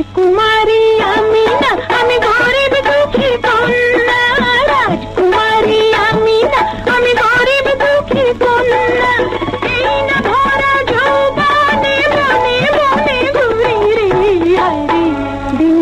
রাজকুমারী, আমি না, আমি গরিব দুঃখী কন্যা। রাজকুমারী, আমি না, আমি গরিব দুঃখী কন্যা। এই না ধরা যৌবনে মনে মনে ঘুরে রে দিন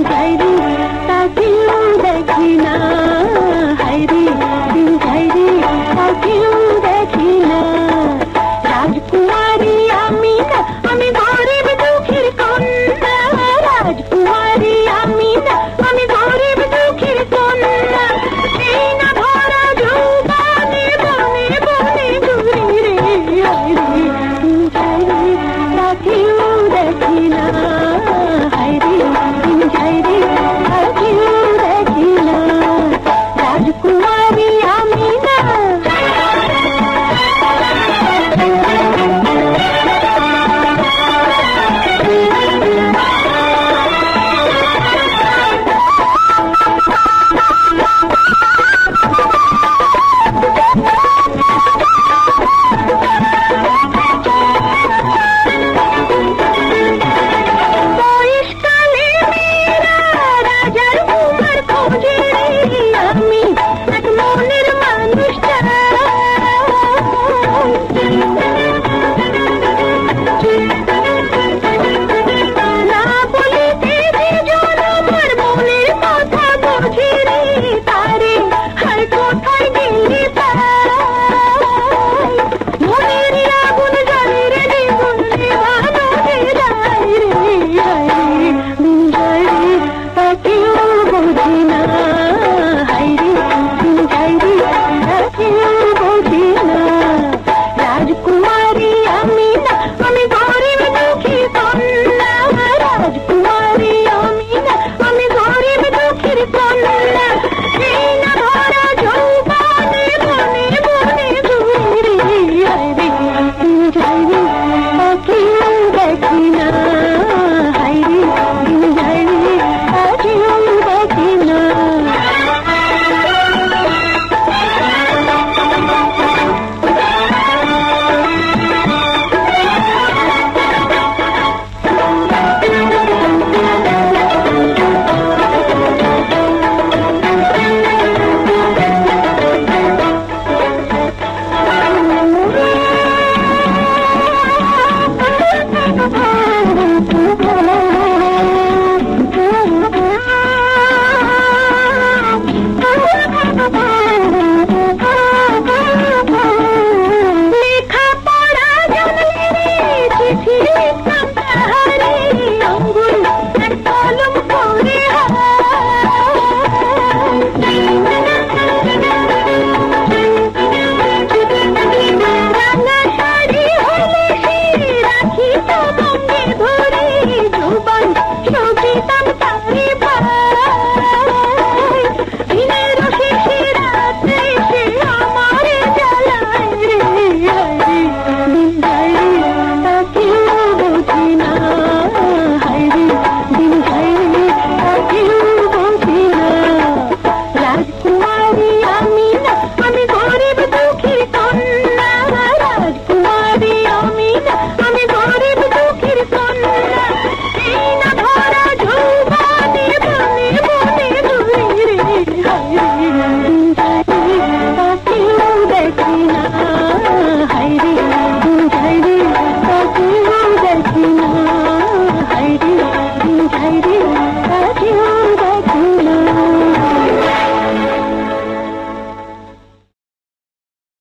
Thank you.